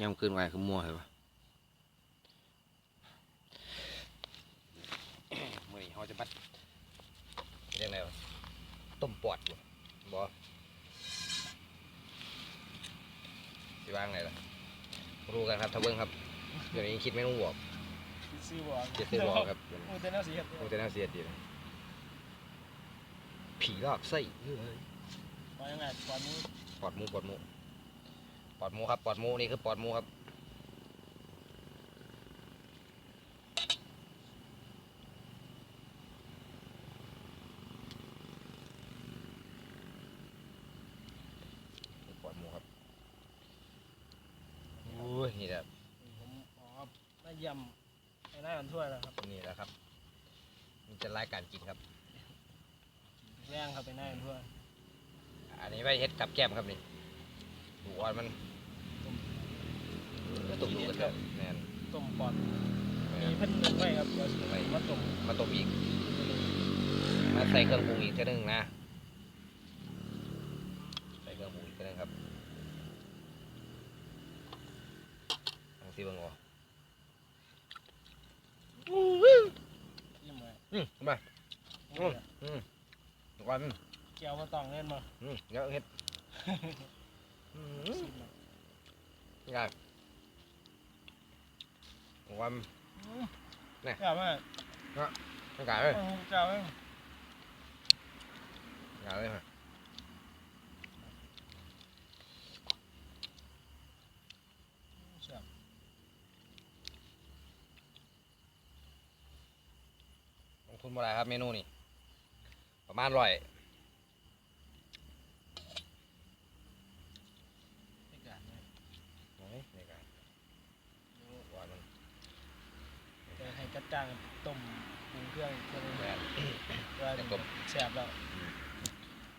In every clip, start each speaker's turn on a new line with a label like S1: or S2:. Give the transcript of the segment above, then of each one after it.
S1: ยามคืนไหวคือมัวเหรอวะมื่อนี้เขาจะมัดเรียกอะไรวะต้มปอดบ่บ่สิวางไหนล่ะรู้กันครับทะเบิ้งครับเดี๋ยวนี้คิดไม่ต้องบอก
S2: คิดซื้อบอก
S1: คิดซื้อบอกครับ
S2: โอ้แต่น่าเสียด
S1: โอ้แต่น่าเสียดีเลยผีลากไส้เฮ้ย
S2: มายังไงก่อนนี้
S1: ปอดหมูปอดหมู ปอดหมูครับปอดหมูนี่คือปอดหมูครับนี่ปอดหมูครับโอ้ยนี่แหละ
S2: ผมอ๋อน่ายำไอ้หน้ากันถ้วยแล้วครับ
S1: นี่แหละครับ มันจะรายการกินครับ
S2: แรงครับไอ้หน้ากันถ้วย
S1: อันนี้ไว้เฮ็ดกับแก้มครับนี่ดูอ่อนมัน ก็ตุ่มดูกันครับแม่น
S2: ต้มปอด
S1: แม่
S2: มี
S1: น
S2: เพิ่นหนึ่งไว้ครับเดี๋ยวสิมาต้ม
S1: มาต้มอีก มาใส่เครื่องปรุงอีกเท่านึงนะ ใส่เครื่องปรุงอีกเท่านึงครับลองซิเบิ่งอะ
S2: ยิ่งไว้
S1: อืมมาอืมอืมก่อน
S2: แก้วมาตองเล่นมา
S1: อืมเดี๋ยวเฮ็ดอืม
S2: ชิมมา
S1: ง่ายวัน
S2: อืม
S1: นี่
S2: กล้ามาก
S1: ไม่กล้าเลย
S2: โอ้โหกล้าเว้ย
S1: กล้าเลยฮะ
S2: แซ่บ
S1: ลงทุนบ่ได้ครับเมนูนี่ประมาณร้อย
S2: ไม่กล้าเลย
S1: ไหนนี่กัน
S2: เดี๋ยว
S1: ว่ามัน
S2: จะให้จัดจ้างต้มปรุงเครื่องเครื่อง
S1: แม่น
S2: ว่า
S1: แต่ต้ม
S2: แซ่บแล้ว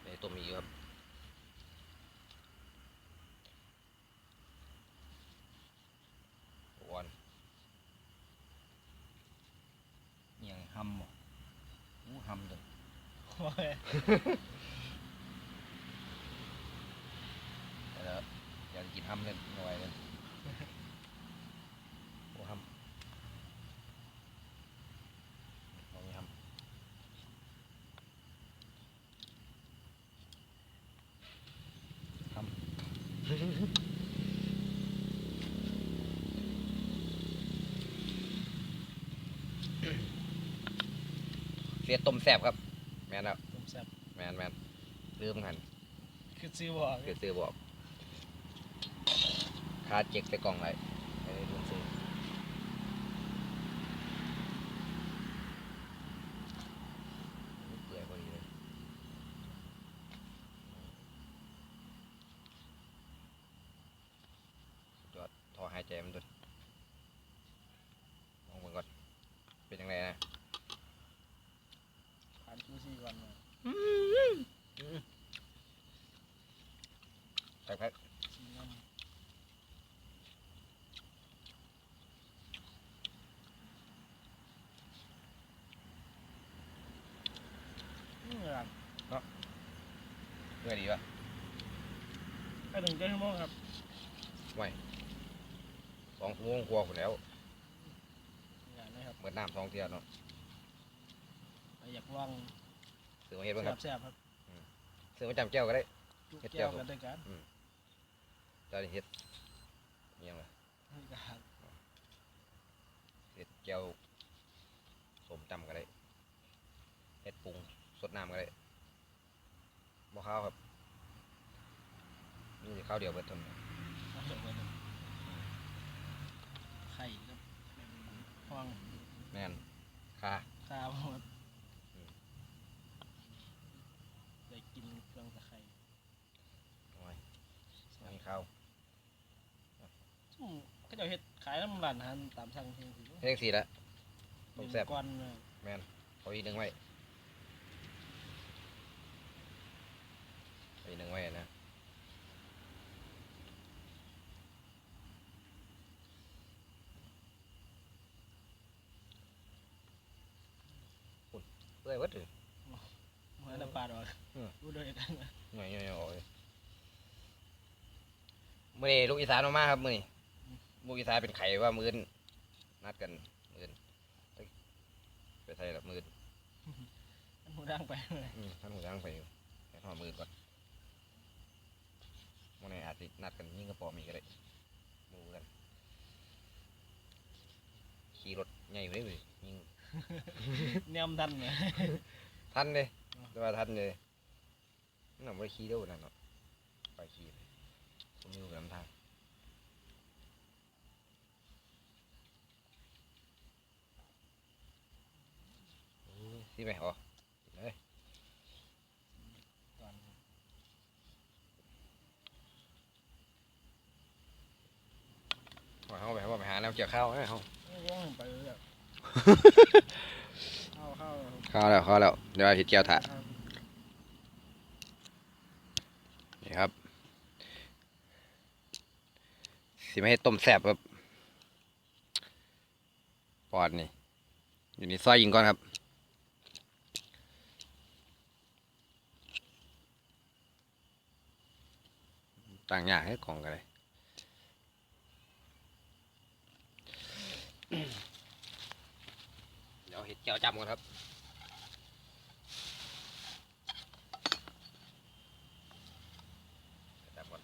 S1: ในตัวมีครับวันเอียงหำบ่อู้หำเด้อ
S2: โอ้ย
S1: แต่ละอยากกินหำเลยหน่อยเลยโอ้หำมองมีหำหำ เสียต้มแซ่บครับ แม่นแล้ว
S2: ต้มแซ่บ
S1: แมนแมนลืมกัน
S2: คือซื้อบอก
S1: คือซื้อบอกคาเจ็กใส่กล่องไว้ไม่ได้ลืมซื้อเปื่อยพอดีเลยสุดยอด ท่อหายใจมันดุนมองมันก่อน เป็นยังไงนะ
S2: ผ่านจูซี่ก่อนมา
S1: ใส่แพ็ค
S2: ชิมน้ำนี่หลัง
S1: เพื่อดีป่ะ
S2: ไปถึงเจ็ดชั่วโมงครับ
S1: สองชั่วโมงกว่าคนแล้ว
S2: อย่างนี้ครับ
S1: เหมือนน้ำสองเทียเนาะ
S2: อยากลอง
S1: ซื้อมาเฮ็ดบ้างครับ
S2: แซ่บๆครับ
S1: ซื้อมาจำแก้วก็ได้
S2: จุก
S1: เฮ็ด
S2: แก้ว
S1: แจ่ว
S2: กันด้วยกัน
S1: เจ้านี่เฮ็ดอิหยังไง
S2: นี่ครับ
S1: เฮ็ดแก้วสมจำก็ได้เฮ็ดปรุงสดน้ำก็ได้บ่ข้าวครับนี่ข้าวเดียวเบิดทน
S2: เอาเดี๋ยวไปดูไข่ครับ ห้อง
S1: แม่นค่า
S2: ข้าวหมด
S1: อืม
S2: ได้กินเครื่องตะไคร้
S1: โอ้ยมีข้าว
S2: อืมก็จะเฮ็ดขายน้ำร้านอาหารตามสั่งเพียงคือ
S1: เฮ็ดจังซี่ละต้มแซ่บ
S2: ก้อนเลย
S1: แม่นเอาอีกหนึงไว้เอาอีกหนึงไว้นะเปื่อยเบิดเลย
S2: เหมือนน้ำปลาดอกรู้ด้วยกันนะ
S1: หน่อยหน่อยๆออกเลยมื่อนี้ลูกอีสานออกมาครับมื่อนี้
S2: อืม
S1: มูกีทายเป็นไข่ว่ามือนนัดกันมือนไปไทยละมือน
S2: มันหูดังไปเลย
S1: ท่านหูย่างไปอยู่แค่ทอมือนก่อนมื่อไหร่อาจจะนัดกันยิ่งกระป๋อมีก็ได้มูกันขี่รถใหญ่อยู่ได้เลยยิ่ง
S2: เนี่ยมนดันเลย
S1: ทันเลยแต่ว่าทันเลยนั่นไม่ได้ขี่เด้วยนั่นเนาะไปขี่เลยผมอยู่กับน้ำทางโอ้ยสิไหมอ๋อกินเลย
S2: ก่อน
S1: ว่าเขาไปว่าไปหาแนวเกี่ยวข้าวให้เขา
S2: ว่องไปเลยอะ เข้าเข้า
S1: ข้าแล้วข้าแล้วเดี๋ยวเห็ดแก้วถานี่ครับ สิไม่ให้ต้มแสบครับปอดนี่ อยู่ในซอยยิงก่อนครับต่างอย่างให้กล่องกันเลย ดี๋ยวเห็ดแก้วจำก่อนครับจำก่อน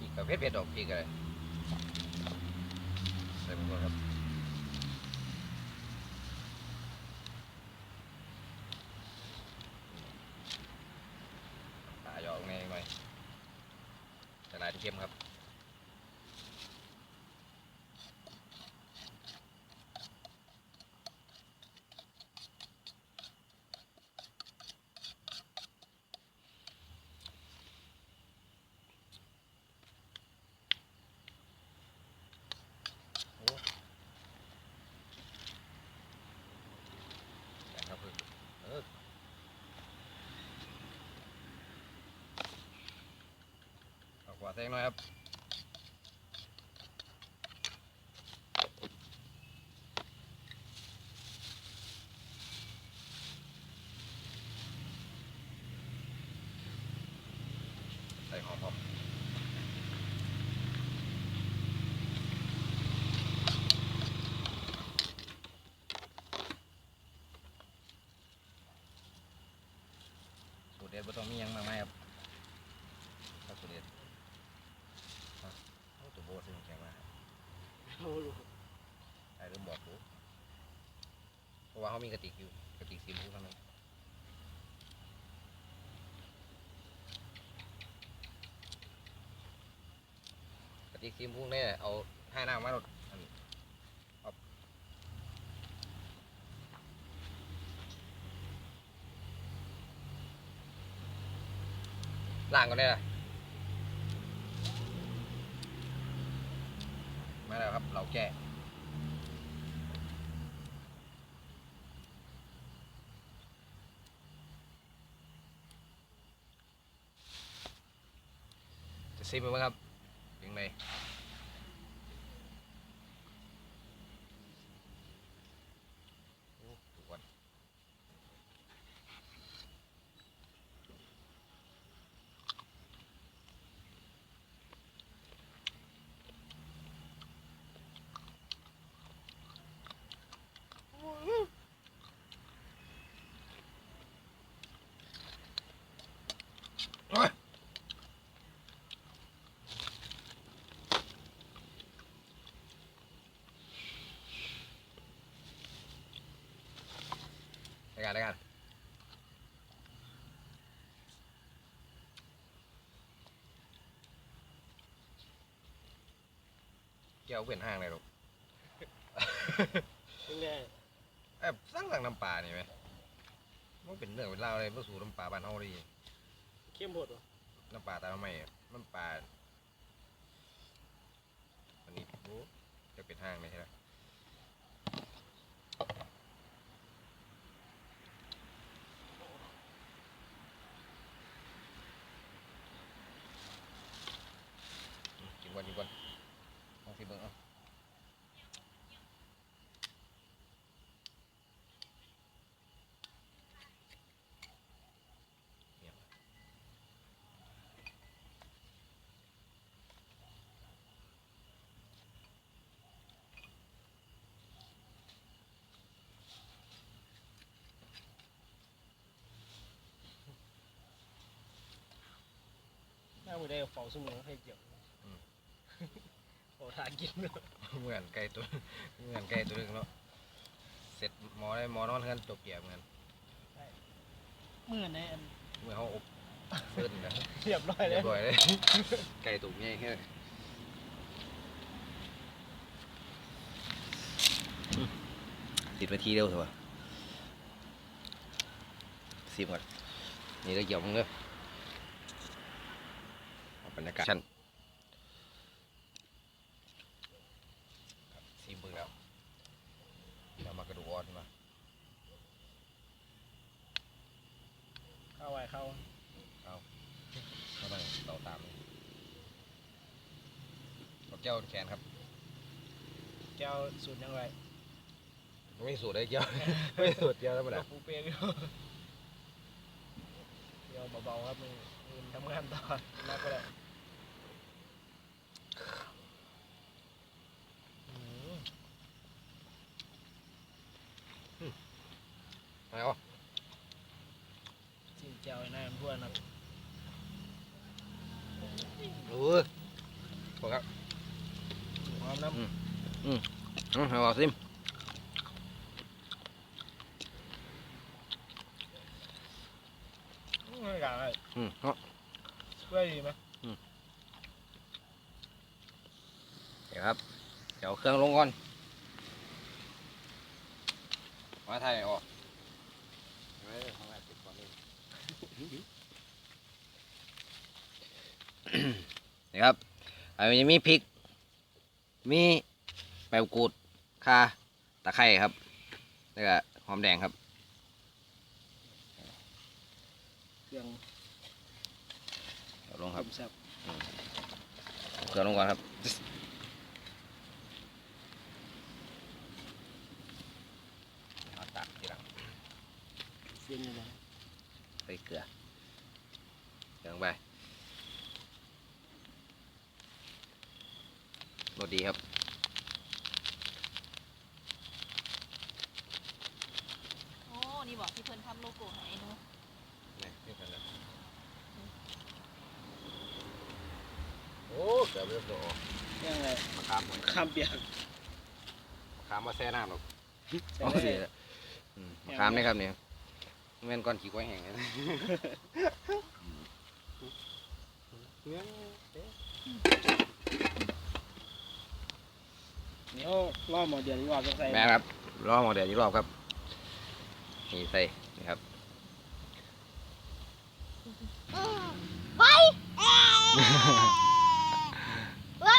S1: อีกปรเภทเผ็ดดอกอีกเลยรใส่หมดก่อนครับตาหยอกไงหน่อยจะลายที่ เข้มครับนะครับคือเออเอาขวา แทงหน่อยครับใส่หอมพร้อมสูตรเด็ดไม่ต้องมียังมากมายครับสูตรเด็ด เอาตัวโบซึ่งแข็งมาก
S2: โอ้โห
S1: ไอ้เริ่มบอกรู้เพราะว่าเขามีกระติกอยู่กระติกสีมูเท่านั้นกระติกสีมูเนี่ยเอาให้น้ำมาหมดอันนี้เอาล้างก่อนได้ละ มาแล้วครับ เราแก้จะซิมไหมครับยังไงโอ้ดูก่อนโอ้ย ได้กันได้กันเกี่ยวเป็นห้างเลยลูก
S2: เป็นไง
S1: เอ้ยสร้างหลังน้ำปลานี่ไหมมันเป็นเรื่องเป็นราวเลยเพื่อสู่น้ำปลาบ้านเฮาดี
S2: เข้มบดวะ
S1: น้ำปลาตาทำไมอะน้ำปลาอันนี้โอ้จะเป็นห้างเลยใช่ไหม ก่อนลองสิเบิ่งเอา
S2: 那我得保证能太久。 มองให้เจียวโอ้ทานกินเนอะ
S1: เหมือนไก่ตัวเหมือนไก่ตัวหนึงเนาะเสร็จหมอได้หมอนอนกันจบเกี่ยเหมือนกัน
S2: มือในอัน
S1: เมื่อเขาอบเบิ้ลนะ
S2: เรียบร้อยเล
S1: เรีย
S2: ย
S1: บร้อยเลยไก่ตุ๋มใหญ่แค่สิบนาทีเร็วเถอะวะสิบก่อนนี่ได้เกี่ยวมึงเด้อเอาบรรยากาศชั้นครับซีมเบิ่งแล้วเรามากระดูกอ่อนมา
S2: เข้าไว้เข้า
S1: เข้ามาเตาตามเลยเอาแก้วแขนครับ
S2: แก้วสูตรยังไง
S1: ไม่สูตรได้แก้ว ไม่สูตรแก้วธรรมดา
S2: ปูเปียกอยู่เดี๋ยวเบาๆครับมือมือทำงานต่อนักก็ได้อืม
S1: ไม่เอา
S2: จิ้มแจ่วไอ้นายมันทั่วนะ
S1: เออบอกครับ
S2: หอมน้ำ
S1: อืมเอาเอาซิม
S2: อืมไม่กล้าเลย
S1: อืมเนาะ
S2: ช่วยดีไหม
S1: เดี๋ยวครับ เดี๋ยวเอาเครื่องลงก่อนมาถ่ายออกไว้ข้างหน้าติดก่อนนี่ นี่ครับอันนี้มีพริก มีใบมะกรูดข่าตะไคร้ครับ แล้วก็หอมแดงครับ
S2: เครื่อง
S1: เดี๋ยวลงครับ
S2: ต้มแซ่บ
S1: เอาเครื่องลงก่อนครับเอาตักทีหลัง
S2: เย็นอยู่นะ
S1: ใส่เกลือเกลือลงไปรสดีครับ
S3: โอ้ นี่บอกที่เพิ่นทำโลโก้ให้ไอ้หนู
S1: นี่นี่กันนะโอ้เกือบเริ่มตัวออก
S2: เครื่องอะไร
S1: มะขามหมด
S2: ข้ามเปียก
S1: มะขามมาแซ่น้ำหรอก
S2: ใส่
S1: เอา
S2: ได้
S1: สิอืมมะขามนี่ครับเนี่ย แม่นก้อนขี้ก้อยแห้งเลยนะ
S2: เดี๋ยวรอบหมดเดียวดีกว่าจะใส่
S1: แม่ครับรอหมอเดี๋ยวอีกรอบครับนี่ใส่นี่ครับ
S3: ไว้ไว้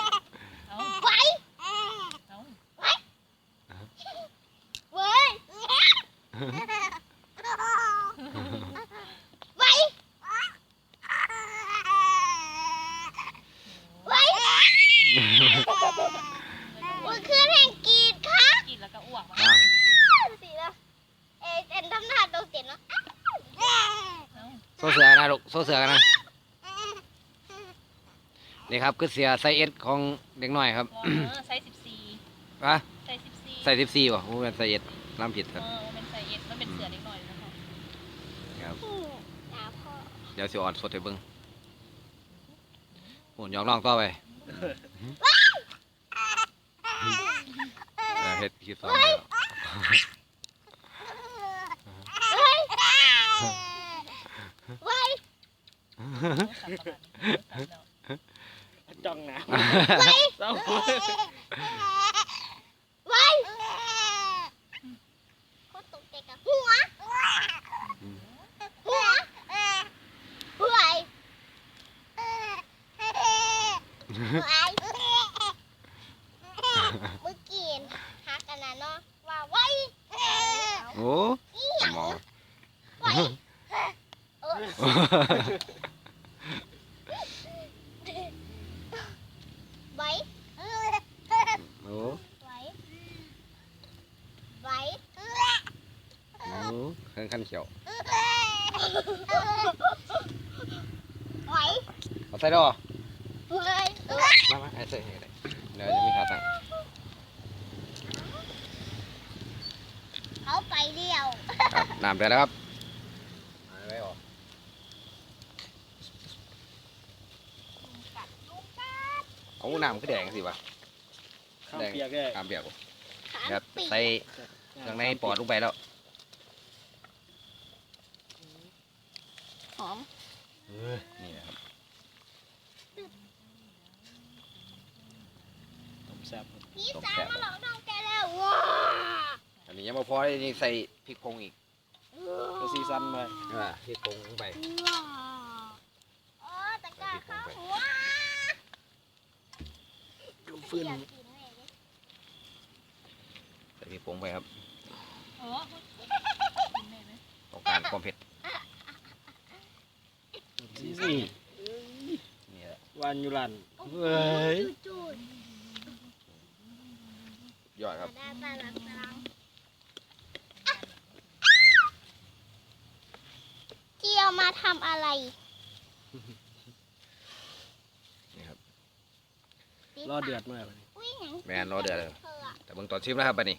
S3: ค
S1: รับคือเสือไซส์เอสของเด็กน้อยครับ
S3: เออไซส์สิบสี่
S1: อะ
S3: ไซส์สิบสี่
S1: ใส่สิบสี่วะโอ้เป็นไซส์เอสน้ำผิดค
S3: เอ
S1: รับ
S3: อมันเป็นไซส์เอสมันเป็นเสือเล็กหน่อยนะคะ
S1: ครับ
S3: ตาพ่อ
S1: เดี๋ยวสิออดสดให้เบิ่งโหุ่นยอมน้องต่อไปเออเฮ็ดคลิปต่อไปแล้ว
S3: เฮ้ยไว้
S2: จ้องนะเศร้า
S3: นูไหว
S1: หนูขันขันเขียว
S3: ไหว
S1: เอาใส่ดอ
S3: ไห
S1: มามาไอ้เส่ให้เลยเดี๋ยวจะมีขาตั้ง
S3: เขาไปเดียว
S1: ครับน้ำเดือดแล้วครับไปหออกเอาน้ำก็แดงสิวะ
S2: ข้าวเปียกได้
S1: ตามเบียก
S3: ขา
S1: ครับ
S3: ปีก
S1: ใส่เครื่องในปอดลงไปแล้ว
S3: หอม
S1: นี่นะครับ
S2: ต้มแซ่บ
S3: พี่
S1: ต้ม
S3: สา
S1: แซ่
S3: ว
S1: บ
S3: มาหลอกน้องแกแล้วว้า
S1: อันนี้ยังไม่พอเลยนี่ใส่พริกพงอีก
S2: ก็ซีซันไป
S1: อ่าพริกพงลงไป
S3: ว้าโอ้ตะกร้าข้าวหัว
S2: ฟื้น
S3: อยากกินเลยดิ
S1: ใส่พริกพงไปครับ
S4: เออกินแม่ไหม
S1: ต้องการความเผ็ด
S2: ซีซัน
S1: นี่แหละ
S2: วันอยูรัน
S3: โอ้โห
S2: เว้ย
S3: จูด
S1: ยอด
S3: ๆ
S1: ครับ
S3: ได้ปลาหลังตรังเจียวมาทำอะไร
S1: นี่ครับ
S2: รอเดือดมากเลย
S3: อุ้ยหนัง
S1: แม่นรอเดือดเลย
S3: ธอะ
S1: แต่เบิ่งตอนชิมนะครับบัดนี้